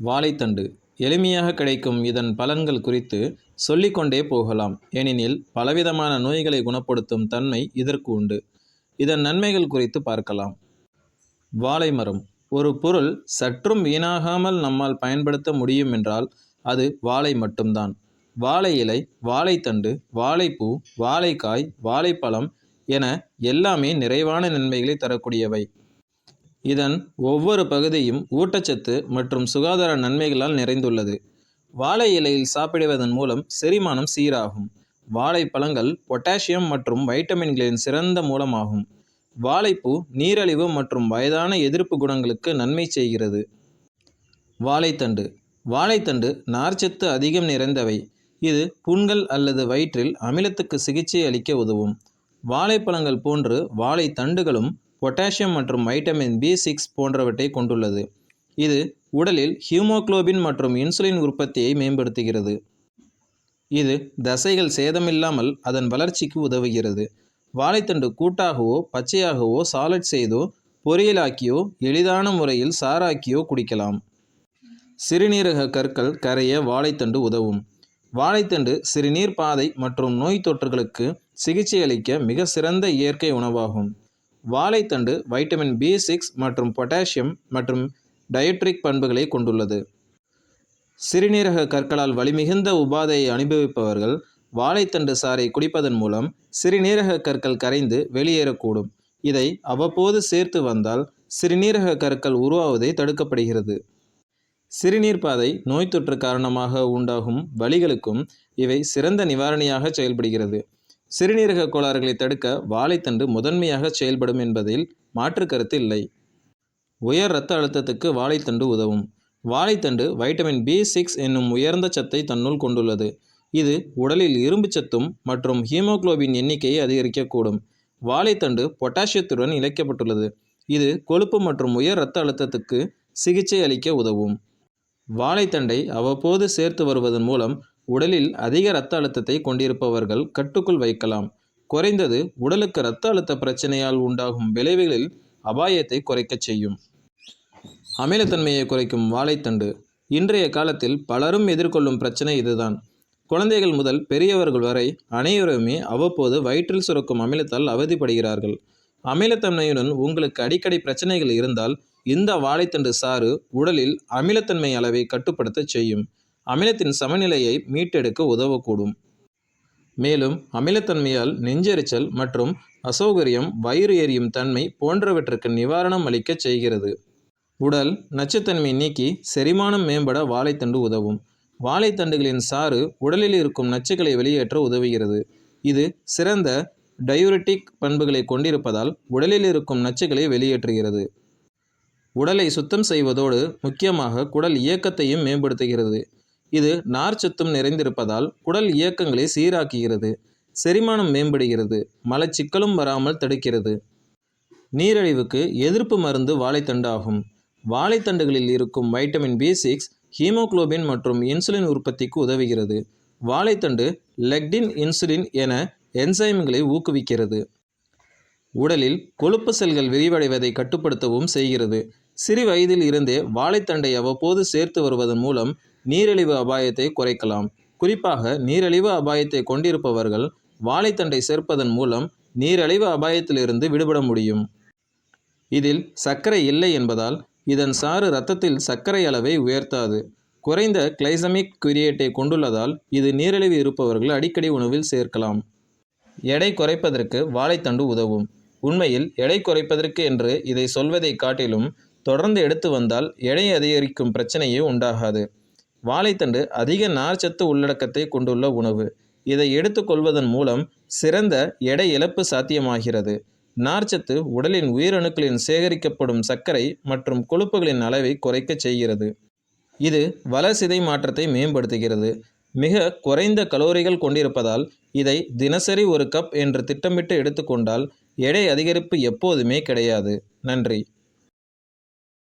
வாழைத்தண்டு எளிமையாக கிடைக்கும் இதன் பலன்கள் குறித்து சொல்லிக்கொண்டே போகலாம். ஏனெனில் பலவிதமான நோய்களை குணப்படுத்தும் தன்மை இதற்கு உண்டு. இதன் நன்மைகள் குறித்து பார்க்கலாம். வாழை மரம். ஒரு பொருள் சற்றும் வீணாகாமல் நம்மால் பயன்படுத்த முடியும் என்றால் அது வாழை மட்டும்தான். வாழை இலை வாழைத்தண்டு வாழைப்பூ வாழைக்காய் வாழைப்பழம் என எல்லாமே நிறைவான நன்மைகளை தரக்கூடியவை. இதன் ஒவ்வொரு பகுதியும் ஊட்டச்சத்து மற்றும் சுகாதார நன்மைகளால் நிறைந்துள்ளது. வாழை இலையில் சாப்பிடுவதன் மூலம் செரிமானம் சீராகும். வாழைப்பழங்கள் பொட்டாசியம் மற்றும் வைட்டமின்களின் சிறந்த மூலமாகும். வாழைப்பூ நீரழிவு மற்றும் வயதான எதிர்ப்பு குணங்களுக்கு நன்மை செய்கிறது. வாழைத்தண்டு. வாழைத்தண்டு நார்ச்சத்து அதிகம் நிறைந்தவை. இது புண்கள் அல்லது வயிற்றில் அமிலத்துக்கு சிகிச்சை அளிக்க உதவும். வாழைப்பழங்கள் போன்று வாழைத்தண்டுகளும் பொட்டாசியம் மற்றும் வைட்டமின் பி சிக்ஸ் போன்றவற்றை கொண்டுள்ளது. இது உடலில் ஹீமோக்ளோபின் மற்றும் இன்சுலின் உற்பத்தியை மேம்படுத்துகிறது. இது தசைகள் சேதமில்லாமல் அதன் வளர்ச்சிக்கு உதவுகிறது. வாழைத்தண்டு கூட்டாகவோ பச்சையாகவோ சாலட் செய்தோ பொரியலாக்கியோ எளிதான முறையில் சாராக்கியோ குடிக்கலாம். சிறுநீரக கற்கள் கரைய வாழைத்தண்டு உதவும். வாழைத்தண்டு சிறுநீர் பாதை மற்றும் நோய் தொற்றுகளுக்கு சிகிச்சை அளிக்க மிக சிறந்த இயற்கை உணவாகும். வாழைத்தண்டு வைட்டமின் பி சிக்ஸ் மற்றும் பொட்டாசியம் மற்றும் டயட்ரிக் பண்புகளை கொண்டுள்ளது. சிறுநீரக கற்களால் வலிமிகுந்த உபாதையை அனுபவிப்பவர்கள் வாழைத்தண்டு சாறை குடிப்பதன் மூலம் சிறுநீரக கற்கள் கரைந்து வெளியேறக்கூடும். இதை அவ்வப்போது சேர்த்து வந்தால் சிறுநீரக கற்கள் உருவாவதை தடுக்கப்படுகிறது. சிறுநீர் பாதை நோய் தொற்று காரணமாக உண்டாகும் வலிகளுக்கும் இவை சிறந்த நிவாரணியாக செயல்படுகிறது. சிறுநீரக கோளாறுகளை தடுக்க வாழைத்தண்டு முதன்மையாக செயல்படும் என்பதில் மாற்று கருத்து இல்லை. உயர் இரத்த அழுத்தத்துக்கு வாழைத்தண்டு உதவும். வாழைத்தண்டு வைட்டமின் பி சிக்ஸ் என்னும் உயர்ந்த சத்தை தன்னுள் கொண்டுள்ளது. இது உடலில் இரும்பு சத்தும் மற்றும் ஹீமோகுளோபின் எண்ணிக்கையை அதிகரிக்கக்கூடும். வாழைத்தண்டு பொட்டாசியத்துடன் இணைக்கப்பட்டுள்ளது. இது கொழுப்பு மற்றும் உயர் இரத்த அழுத்தத்துக்கு சிகிச்சை அளிக்க உதவும். வாழைத்தண்டை அவ்வப்போது சேர்த்து வருவதன் மூலம் உடலில் அதிக இரத்த அழுத்தத்தை கொண்டிருப்பவர்கள் கட்டுக்குள் வைக்கலாம். குறைந்தது உடலுக்கு இரத்த அழுத்த பிரச்சனையால் உண்டாகும் விளைவுகளில் அபாயத்தை குறைக்கச் செய்யும். அமிலத்தன்மையை குறைக்கும் வாழைத்தண்டு. இன்றைய காலத்தில் பலரும் எதிர்கொள்ளும் பிரச்சனை இதுதான். குழந்தைகள் முதல் பெரியவர்கள் வரை அனைவருமே அவ்வப்போது வயிற்றில் சுரக்கும் அமிலத்தால் அவதிப்படுகிறார்கள். அமிலத்தன்மையுடன் உங்களுக்கு அடிக்கடி பிரச்சனைகள் இருந்தால் இந்த வாழைத்தண்டு சாறு உடலில் அமிலத்தன்மை அளவை கட்டுப்படுத்த செய்யும். அமிலத்தின் சமநிலையை மீட்டெடுக்க உதவக்கூடும். மேலும் அமிலத்தன்மையால் நெஞ்செரிச்சல் மற்றும் அசௌகரியம் வயிறு எரியும் தன்மை போன்றவற்றுக்கு நிவாரணம் அளிக்கச் செய்கிறது. உடல் நச்சுத்தன்மை நீக்கி செரிமானம் மேம்பட வாழைத்தண்டு உதவும். வாழைத்தண்டுகளின் சாறு உடலில் இருக்கும் நச்சுக்களை வெளியேற்ற உதவுகிறது. இது சிறந்த டயூரிட்டிக் பண்புகளை கொண்டிருப்பதால் உடலில் இருக்கும் நச்சுக்களை வெளியேற்றுகிறது. உடலை சுத்தம் செய்வதோடு முக்கியமாக குடல் இயக்கத்தையும் மேம்படுத்துகிறது. இது நார்ச்சத்தும் நிறைந்திருப்பதால் குடல் இயக்கங்களை சீராக்குகிறது செரிமானம் மேம்படுகிறது மலச்சிக்கலும் வராமல் தடுக்கிறது. நீரழிவுக்கு எதிர்ப்பு மருந்து வாழைத்தண்டு ஆகும் வாழைத்தண்டுகளில் இருக்கும் வைட்டமின் பி சிக்ஸ் ஹீமோகுளோபின் மற்றும் இன்சுலின் உற்பத்திக்கு உதவுகிறது. வாழைத்தண்டு லெக்டின் இன்சுலின் என என்சைம்களை ஊக்குவிக்கிறது. உடலில் கொழுப்பு செல்கள் விரிவடைவதை கட்டுப்படுத்தவும் செய்கிறது. சிறு வயதில் இருந்தே வாழைத்தண்டை அவ்வப்போது சேர்த்து வருவதன் மூலம் நீரிழிவு அபாயத்தை குறைக்கலாம். குறிப்பாக நீரிழிவு அபாயத்தை கொண்டிருப்பவர்கள் வாழைத்தண்டை சேர்ப்பதன் மூலம் நீரிழிவு அபாயத்திலிருந்து விடுபட முடியும். இதில் சர்க்கரை இல்லை என்பதால் இதன் சாறு இரத்தத்தில் சர்க்கரை அளவை உயர்த்தாது. குறைந்த கிளைசமிக் குறியீட்டை கொண்டுள்ளதால் இது நீரிழிவு இருப்பவர்கள் அடிக்கடி உணவில் சேர்க்கலாம். எடை குறைப்பதற்கு வாழைத்தண்டு உதவும். உண்மையில் எடை குறைப்பதற்கு என்று இதை சொல்வதை காட்டிலும் தொடர்ந்து எடுத்து வந்தால் எடை அதிகரிக்கும் பிரச்சனையே உண்டாகாது. வாழைத்தண்டு அதிக நார்ச்சத்து உள்ளடக்கத்தை கொண்டுள்ள உணவு. இதை எடுத்துக்கொள்வதன் மூலம் சிறந்த எடை இழப்பு சாத்தியமாகிறது. நார்ச்சத்து உடலின் உயிரணுக்களின் சேகரிக்கப்படும் சர்க்கரை மற்றும் கொழுப்புகளின் அளவை குறைக்கச் செய்கிறது. இது வளர்சிதை மாற்றத்தை மேம்படுத்துகிறது. மிக குறைந்த கலோரிகள் கொண்டிருப்பதால் இதை தினசரி ஒரு கப் என்று திட்டமிட்டு எடுத்துக்கொண்டால் எடை அதிகரிப்பு எப்போதுமே கிடையாது. நன்றி.